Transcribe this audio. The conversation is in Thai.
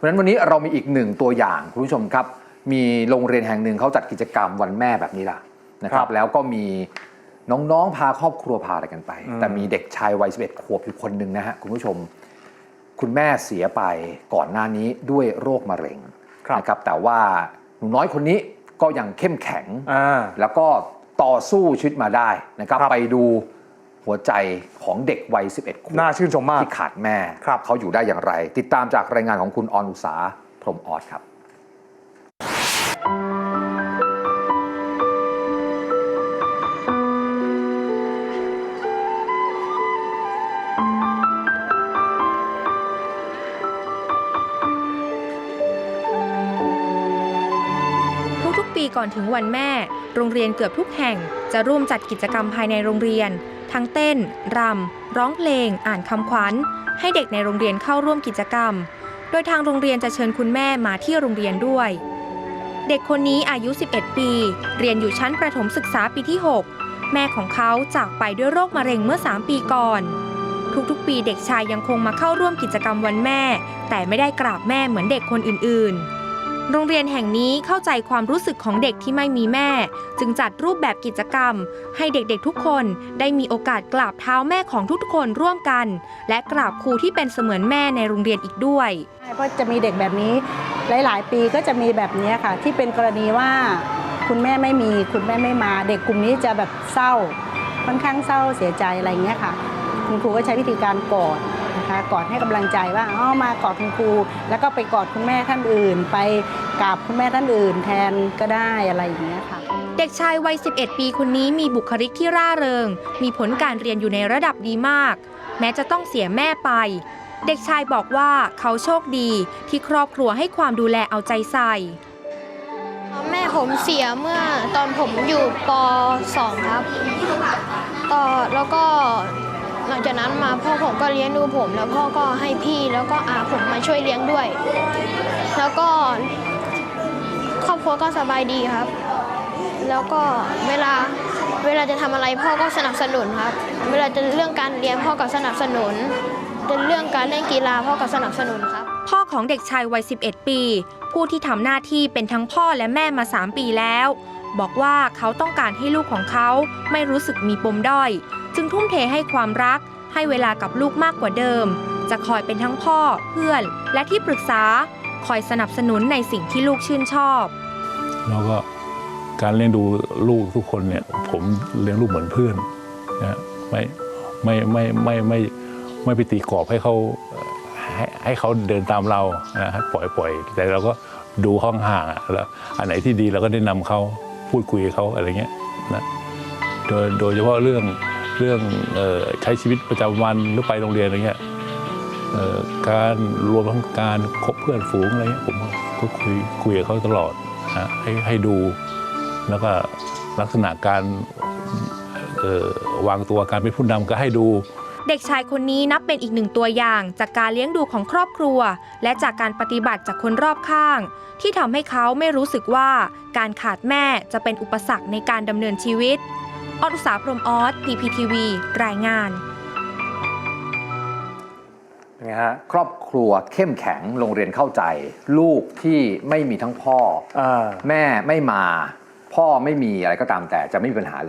เพราะฉะนั้นวันนี้เรามีอีกหนึ่งตัวอย่างคุณผู้ชมครับ มีโรงเรียนแห่งหนึ่งเขาจัดกิจกรรมวันแม่แบบนี้ล่ะนะคครัรับบแล้วก็มีน้องๆพาครอบครัวพาอะไรกันไปอืมแต่มีเด็กชายวัย11ขวบอยู่คนหนึ่งนะฮะคุณผู้ชม คุณแม่เสียไปก่อนหน้านี้ด้วยโรคมะเร็งครับนะครับ แต่ว่าหนูน้อยคนนี้ก็ยังเข้มแข็งอ่าแล้วก็ต่อสู้ชีวิตมาได้นะครับครับไปดู หัวใจของเด็กวัย 11ขวบน่าชื่นชมมาก ที่ขาดแม่ครับเขาอยู่ได้อย่างไร ติดตามจากรายงานของคุณออนอุสาพรหมออดครับทุกๆปีก่อนถึงวันแม่ โรงเรียนเกือบทุกแห่งจะร่วมจัดกิจกรรมภายในโรงเรียน ทั้งเต้น รำ ร้องเพลง อ่านคำขวัญ ให้เด็กในโรงเรียนเข้าร่วมกิจกรรม โดยทางโรงเรียนจะเชิญคุณแม่มาที่โรงเรียนด้วย เด็กคนนี้อายุ 11 ปี เรียนอยู่ชั้นประถมศึกษาปีที่ 6 แม่ของเขาจากไปด้วยโรคมะเร็งเมื่อ 3 ปีก่อน ทุกๆ ปีเด็กชายยังคงมาเข้าร่วมกิจกรรมวันแม่ แต่ไม่ได้กราบแม่เหมือนเด็กคนอื่นๆ โรงเรียนแห่งนี้เข้าใจความรู้สึกของเด็กที่ไม่มีแม่ จึงจัดรูปแบบกิจกรรม ให้เด็กๆทุกคนได้มีโอกาสกราบเท้าแม่ของทุกๆคนร่วมกัน และกราบครูที่เป็นเสมือนแม่ในโรงเรียนอีกด้วยเพราะจะมีเด็กแบบนี้หลาย ๆ ปีก็จะมีแบบนี้ค่ะ ที่เป็นกรณีว่าคุณแม่ไม่มีคุณแม่ไม่มา เด็กกลุ่มนี้จะแบบเศร้าค่อนข้างเศร้าเสียใจอะไรเงี้ยค่ะ คุณครูก็ใช้วิธีการกอด นะคะกอดให้กำลังใจว่าอ๋อมากอดคุณครู แล้วก็ไปกอดคุณแม่ท่านอื่น ไปกราบคุณแม่ท่านอื่น แทนก็ได้อะไรอย่างเงี้ยค่ะ เด็กชายวัย 11 ปีคนนี้มีบุคลิกที่ร่าเริง มีผลการเรียนอยู่ในระดับดีมาก แม้จะต้องเสียแม่ไป เด็กชายบอกว่าเขาโชคดีที่ครอบครัวให้ความดูแลเอาใจใส่แม่ผมเสียเมื่อตอนผมอยู่ป .2 ครับต่อแล้วก็ หลังจากนั้นมาพ่อผมก็เลี้ยงดูผม แล้วพ่อก็ให้พี่แล้วก็อาผมมาช่วยเลี้ยงด้วย แล้วก็ครอบครัวก็สบายดีครับ แล้วก็เวลาเวลาจะทำอะไรพ่อก็สนับสนุนครับ เวลาจะเรื่องการเรียนพ่อก็สนับสนุนจะเรื่องการเล่นกีฬาพ่อก็สนับสนุนครับ พ่อของเด็กชายวัย 11 ปี ผู้ที่ทำหน้าที่เป็นทั้งพ่อและแม่มา 3 ปีแล้ว บอกว่าเขาต้องการให้ลูกของเขาไม่รู้สึกมีปมด้อย จึงทุ่มเทให้ความรัก ให้เวลากับลูกมากกว่าเดิม จะคอยเป็นทั้งพ่อ เพื่อน และที่ปรึกษา คอยสนับสนุนในสิ่งที่ลูกชื่นชอบ แล้วก็การเลี้ยงดูลูกทุกคนเนี่ยผมเลี้ยงลูกเหมือนเพื่อนนะไม่ไม่ไม่ไม่ไม่ไม่ไปตีกรอบให้เขาให้ให้เขาเดินตามเรานะปล่อยปล่อยแต่เราก็ดูห้องห่างแล้วอันไหนที่ดีเราก็แนะนำเขา พูดคุยกับเขาอะไรเงี้ยนะโดยโดยเฉพาะเรื่องเรื่องออใช้ชีวิตประจำวันหรือไปโรงเรียนอะไรเงี้ยการรวมทั้งการคบเพื่อนฝูงอะไรเงี้ยผมก็คุยคุยกับเขาตลอดนะให้ให้ดูแล้วก็ลักษณะการวางตัวการเป็นผู้นำก็ให้ดู เด็กชายคนนี้นับเป็นอีกหนึ่งตัวอย่างจากการเลี้ยงดูของครอบครัว และจากการปฏิบัติจากคนรอบข้าง ที่ทำให้เขาไม่รู้สึกว่าการขาดแม่จะเป็นอุปสรรคในการดำเนินชีวิตอนุสาพรหมออส PPTV รายงานเป็นไงฮะครอบครัวเข้มแข็งโรงเรียนเข้าใจ ลูกที่ไม่มีทั้งพ่ออ่าแม่ไม่มา พ่อไม่มีอะไรก็ตามแต่จะไม่มีปัญหาเล